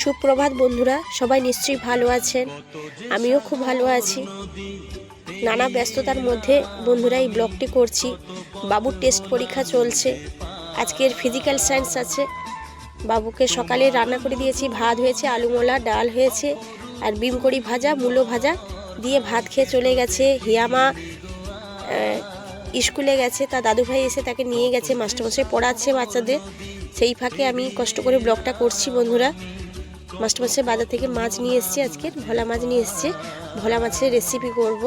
সুপ্রভাত বন্ধুরা, সবাই নিশ্চয়ই ভালো আছেন। আমিও খুব ভালো আছি। নানা ব্যস্ততার মধ্যে বন্ধুরা এই ব্লগটি করছি। বাবুর টেস্ট পরীক্ষা চলছে। আজকের ফিজিক্যাল সায়েন্স আছে। বাবুকে সকালে রান্না করে দিয়েছি। ভাত হয়েছে, আলু মোলা, ডাল হয়েছে, আর বিম কড়ি ভাজা, মূলো ভাজা দিয়ে ভাত খেয়ে চলে গেছে। হিয়ামা স্কুলে গেছে। তার দাদুভাই এসে তাকে নিয়ে গেছে। মাস্টারমশাই পড়াচ্ছে বাচ্চাদের। সেই ফাঁকে আমি কষ্ট করে ব্লগটা করছি, বন্ধুরা। মাস্টারমশাই বাজার থেকে মাছ নিয়ে এসছে আজকে, ভোলা মাছ নিয়ে এসছে। ভোলা মাছের রেসিপি করব।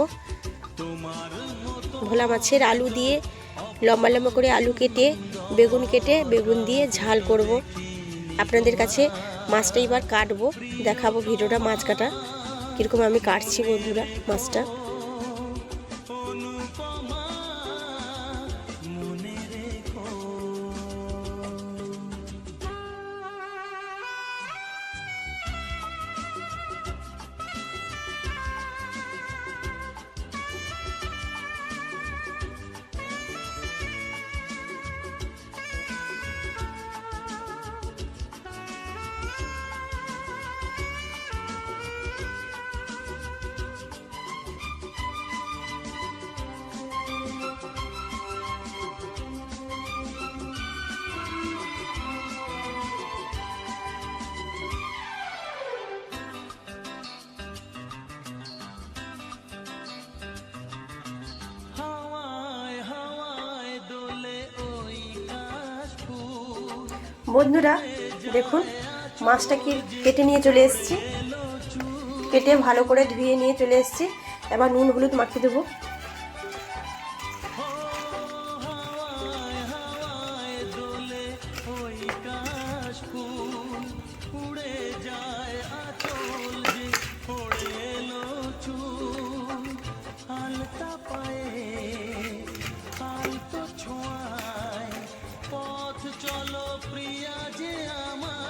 ভোলা মাছের আলু দিয়ে লম্বা লম্বা করে আলু কেটে, বেগুন কেটে, বেগুন দিয়ে ঝাল করব। আপনাদের কাছে মাছটা এবার কাটবো, দেখাবো ভিডিওটা মাছ কাটা। কীরকম আমি কাটছি, বন্ধুরা, মাছটা। বন্ধুরা, দেখুন, মাছটা কি কেটে নিয়ে চলে এসেছি। কেটে ভালো করে ধুয়ে নিয়ে চলে এসেছি। এবার নুন হলুদ মাখিয়ে দেবো।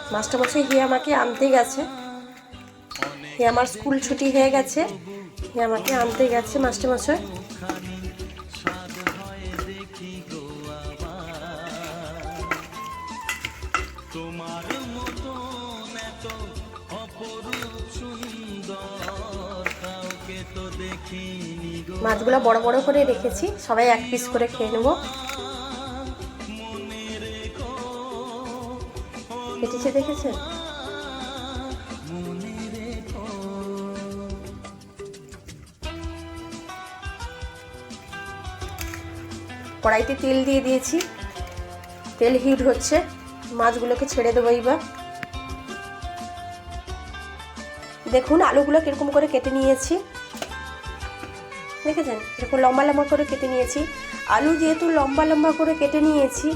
আমার মাস্টার মশাই হে আমাকে আনতে গেছে। হে আমার স্কুল ছুটি হয়ে গেছে। হে আমাকে আনতে গেছে মাস্টার মশাই। তোমার মতন এত অপরূপ সুন্দর কাউকে তো দেখিনি মাছগুলো বড় বড় করে রেখেছি সবাই এক পিস করে খেয়ে নেব। কেটেছে দেখেছেন কড়াইতে তেল দিয়ে দিয়েছি। তেল হিট হচ্ছে। মাছগুলোকে ছেড়ে দেবো এইবার। দেখুন, আলুগুলো কীরকম করে কেটে নিয়েছি। দেখেছেন? এরকম লম্বা লম্বা করে কেটে নিয়েছি। আলু যেহেতু লম্বা লম্বা করে কেটে নিয়েছি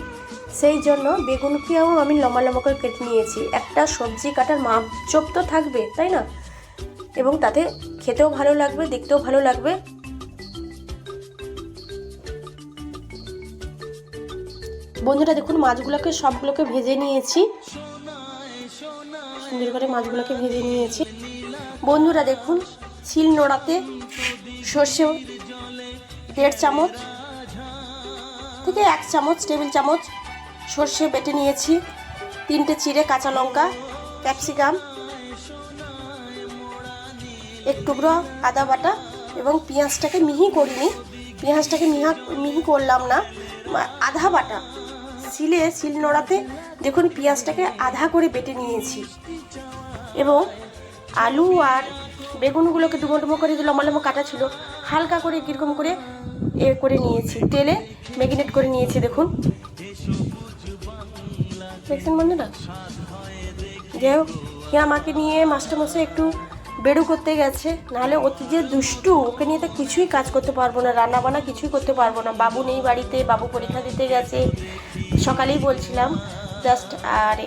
সেই জন্য বেগুন বেগুনকেও আমি লম্বা লম্বা করে কেটে নিয়েছি। একটা সবজি কাটার মাপচোপ তো থাকবে, তাই না? এবং তাতে খেতেও ভালো লাগবে, দেখতেও ভালো লাগবে। বন্ধুরা, দেখুন, মাছগুলোকে, সবগুলোকে ভেজে নিয়েছি। সুন্দর করে মাছগুলোকে ভেজে নিয়েছি। বন্ধুরা, দেখুন শিল নোড়াতে সর্ষে দেড় চামচ থেকে এক চামচ, টেবিল চামচ সর্ষে বেটে নিয়েছি, তিনটে চিড়ে, কাঁচা লঙ্কা, ক্যাপসিকাম, এক টুকরো আদা বাটা এবং পেঁয়াজটাকে মিহি করিনি। পেঁয়াজটাকে মিহা, মিহি করলাম না আধা বাটা। শিলে, শিল নোড়াতে দেখুন পেঁয়াজটাকে আধা করে বেটে নিয়েছি। এবং আলু আর বেগুনগুলোকে ডুমো ডুমো করে লম্বা লম্বা কাটা ছিল, হালকা করে কীরকম করে এ করে নিয়েছি। তেলে ম্যাগিনেট করে নিয়েছি, দেখুন। দেখছেন বন্ধুরা? যাই হোক আমাকে নিয়ে মাস্টারমশাই একটু বেড়ু করতে গেছে। নাহলে অতি যে দুষ্টু, ওকে নিয়ে তো কিছুই কাজ করতে পারব না রান্না বান্না কিছুই করতে পারব না। বাবু নেই বাড়িতে, বাবু পরীক্ষা দিতে গেছে। সকালেই বলছিলাম, জাস্ট, আর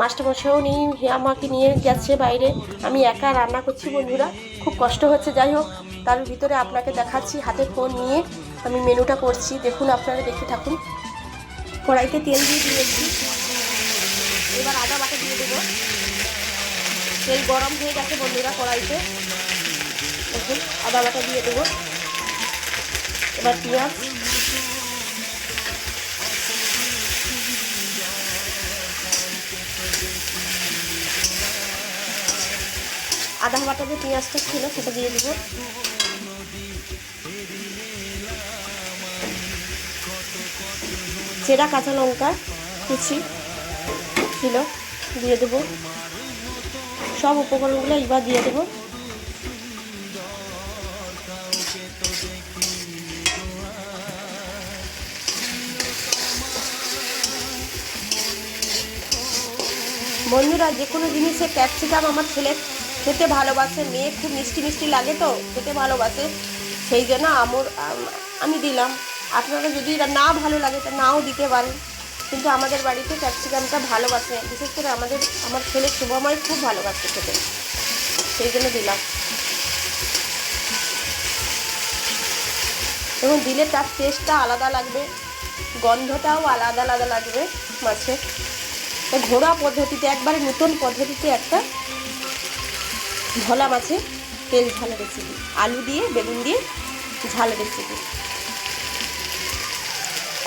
মাস্টারমশাইও নেই আমাকে নিয়ে গেছে বাইরে। আমি একা রান্না করছি বন্ধুরা, খুব কষ্ট হচ্ছে। যাই হোক, তার ভিতরে আপনাকে দেখাচ্ছি, হাতে ফোন নিয়ে আমি মেনুটা করছি। দেখুন, আপনারা দেখে থাকুন। কড়াইতে তেল দিয়ে দিয়েছি। এবার আদা বাটা দিয়ে দেবো। তেল গরম হয়ে গেছে বন্ধুরা কড়াইতে। দেখুন আদা বাটা দিয়ে দেবো। এবার পেঁয়াজ। আধা বাটা যে পেঁয়াজটা ছিল সেটা দিয়ে দেবো। সেটা কাঁচা লঙ্কা কুচি। ছিল, দিয়ে দেবো। সব উপকরণগুলো এবার দিয়ে দেবো। বন্ধুরা যে কোনো জিনিসে ক্যাপসিকাম আমার ছেলে খেতে ভালোবাসে, মেয়ে খুব মিষ্টি মিষ্টি লাগে তো, খেতে ভালোবাসে। সেই জন্য আমর আম- দিলাম। আপনারা যদি না ভালো লাগে, তা নাও দিতে পারেন। কিন্তু আমাদের বাড়িতে ক্যাপসিকামটা ভালোবাসে। বিশেষ করে আমাদের, আমার ছেলে শুভময় খুব ভালোবাসে খেতে। সেই জন্য দিলাম। এবং দিলে তার টেস্টটা আলাদা লাগবে। গন্ধটাও আলাদা আলাদা লাগবে মাছের তো ঘোড়া পদ্ধতিতে, একবারে নতুন পদ্ধতিতে একটা ভোলা মাছের তেল ঝাল রেসিপি আলু দিয়ে, বেগুন দিয়ে ঝাল রেসিপি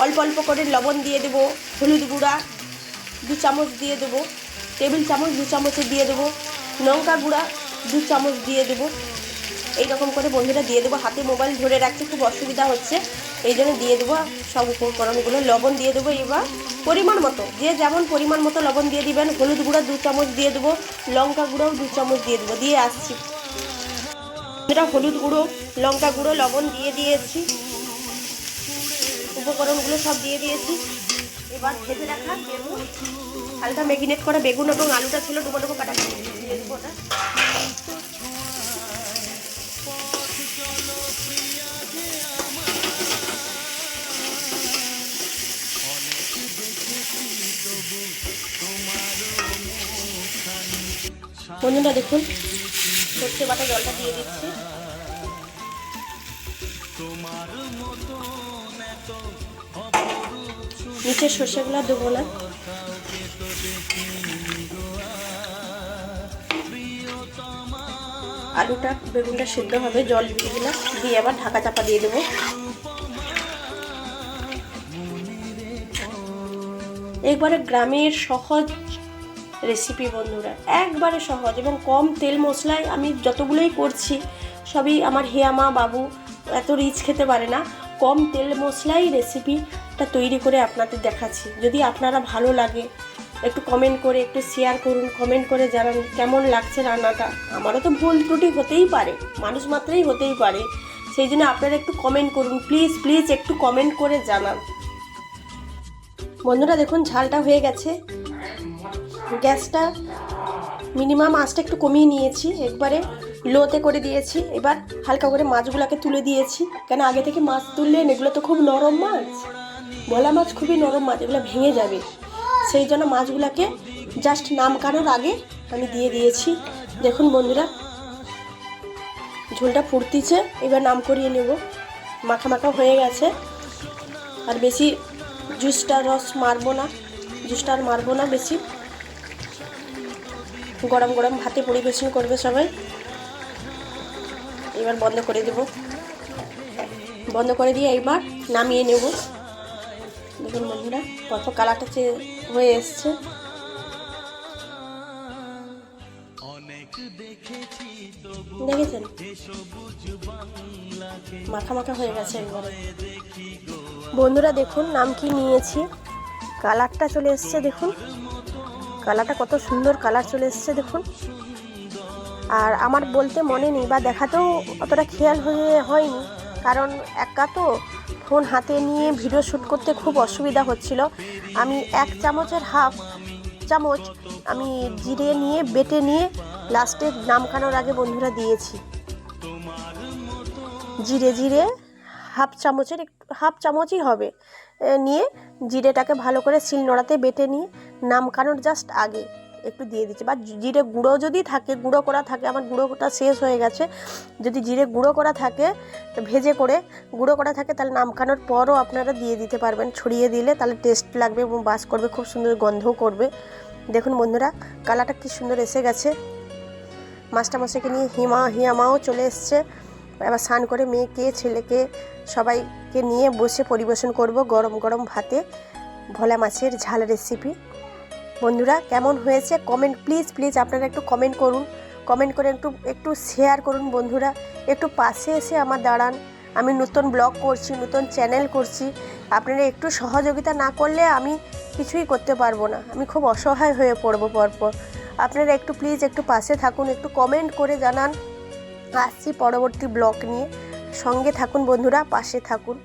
অল্প অল্প করে লবণ দিয়ে দেবো, হলুদ গুঁড়া, দু চামচ দিয়ে দেবো, টেবিল চামচ, দু চামচে দিয়ে দেবো, লঙ্কা গুঁড়া, দু চামচ দিয়ে দেবো। এইরকম করে বন্ধুরা দিয়ে দেবো, হাতে মোবাইল ধরে রাখতে খুব অসুবিধা হচ্ছে, এই জন্য দিয়ে দেবো সব উপকরণগুলো। লবণ দিয়ে দেবো এবার পরিমাণ মতো, যে যেমন পরিমাণ মতো লবণ দিয়ে দিবেন, হলুদ গুঁড়া দু চামচ দিয়ে দেবো, লঙ্কা গুঁড়োও দু চামচ দিয়ে দেবো, দিয়ে আসছি। এটা হলুদ গুঁড়ো, লঙ্কা গুঁড়ো, লবণ দিয়ে দিয়েছি। উপকরণগুলো সব দিয়ে দিয়েছি। এবার ভেজে রাখা বেগুন। হালকা ম্যাগিনেট করা বেগুন এবং আলুটা ছিল ডুবো ডুবো কাটা দিয়ে বন্ধুরা, দেখুন, সর্ষে বাটা জলটা দিয়ে দিচ্ছি। নিচের সর্ষেগুলো দেবো না। আলুটা, বেগুনটা সিদ্ধ হবে, জল দিয়ে দিলাম, দিয়ে আবার ঢাকা চাপা দিয়ে দেবো। একবারে গ্রামের সহজ রেসিপি বন্ধুরা, একবারে সহজ এবং কম তেল মশলায় আমি যতগুলোই করছি, সবই আমার হেয়ামা, বাবু এত রিচ খেতে পারে না। কম তেল মশলাই রেসিপিটা তৈরি করে আপনাদের দেখাচ্ছি। যদি আপনারা ভালো লাগে, একটু কমেন্ট করে, একটু শেয়ার করুন কমেন্ট করে জানান কেমন লাগছে রান্নাটা। আমারও তো ভুল ত্রুটি হতেই পারে, মানুষ মাত্রই হতেই পারে। সেই জন্য আপনারা একটু কমেন্ট করুন প্লিজ প্লিজ একটু কমেন্ট করে জানান। বন্ধুরা, দেখুন, ঝালটা হয়ে গেছে। গ্যাসটা মিনিমাম আঁচটা একটু কমিয়ে নিয়েছি। একবারে লোতে করে দিয়েছি। এবার হালকা করে মাছগুলোকে তুলে দিয়েছি। কেন, আগে থেকে মাছ তুললেন এগুলো তো খুব নরম মাছ। ভোলা মাছ খুবই নরম মাছ, এগুলো ভেঙে যাবে। সেই জন্য মাছগুলোকে জাস্ট নাম নামকানোর আগে আমি দিয়ে দিয়েছি। দেখুন বন্ধুরা, ঝোলটা ফুটতিছে, এবার নাম করিয়ে নেব। মাখা মাখা হয়ে গেছে। আর বেশি জুসটা রস মারবো না জুসটা আর মারবো না বেশি। গরম গরম ভাতে পরিবেশন করবে সবাই। এবার বন্ধ করে দেব। বন্ধ করে দিয়ে এবার নামিয়ে নেব। দেখুন বন্ধুরা কত কালারটা চে- হয়ে এসছে। দেখেছেন? মাখা মাখা হয়ে গেছে বন্ধুরা, দেখুন, নাম কি নিয়েছি। কালারটা চলে এসছে, দেখুন। কালারটা কত সুন্দর কালার চলে এসছে, দেখুন। আর আমার বলতে মনে নেই, বা দেখাতেও অতটা খেয়াল হয়ে হয়নি। কারণ একা তো ফোন হাতে নিয়ে ভিডিও শ্যুট করতে খুব অসুবিধা হচ্ছিল। আমি এক চামচের হাফ চামচ আমি জিরে নিয়ে, বেটে নিয়ে লাস্টে নামখানোর আগে বন্ধুরা দিয়েছি। জিরে জিরে হাফ চামচের একটু হাফ চামচই হবে। নিয়ে জিরেটাকে ভালো করে শিল নোড়াতে বেটে নিয়ে নামকানোর জাস্ট আগে। একটু দিয়ে দিচ্ছি। বা জিরে গুঁড়ো যদি থাকে, গুঁড়ো করা থাকে, আমার গুঁড়োটা শেষ হয়ে গেছে। যদি জিরে গুঁড়ো করা থাকে, তো ভেজে করে গুঁড়ো করা থাকে, তাহলে নামকানোর পরও আপনারা দিয়ে দিতে পারবেন। ছড়িয়ে দিলে তাহলে টেস্ট লাগবে এবং বাস করবে, খুব সুন্দর গন্ধও করবে। দেখুন বন্ধুরা, কালারটা কি সুন্দর এসে গেছে। মাস্টার মাস্টারমশাইকে নিয়ে হিমা, হিয়ামাও চলে এসছে। এবার স্নান করে মেয়েকে, ছেলেকে, সবাইকে নিয়ে বসে পরিবেশন করব গরম গরম ভাতে। ভোলা মাছের ঝাল রেসিপি বন্ধুরা, কেমন হয়েছে? কমেন্ট প্লিজ প্লিজ আপনারা একটু কমেন্ট করুন। কমেন্ট করে একটু একটু শেয়ার করুন বন্ধুরা। একটু পাশে এসে আমার দাঁড়ান। আমি নতুন ব্লগ করছি, নতুন চ্যানেল করছি। আপনারা একটু সহযোগিতা না করলে আমি কিছুই করতে পারব না। আমি খুব অসহায় হয়ে পড়ব পরপর। আপনারা একটু প্লিজ একটু পাশে থাকুন, একটু কমেন্ট করে জানান। আসছি পরবর্তী ব্লগ নিয়ে। সঙ্গে থাকুন বন্ধুরা, পাশে থাকুন।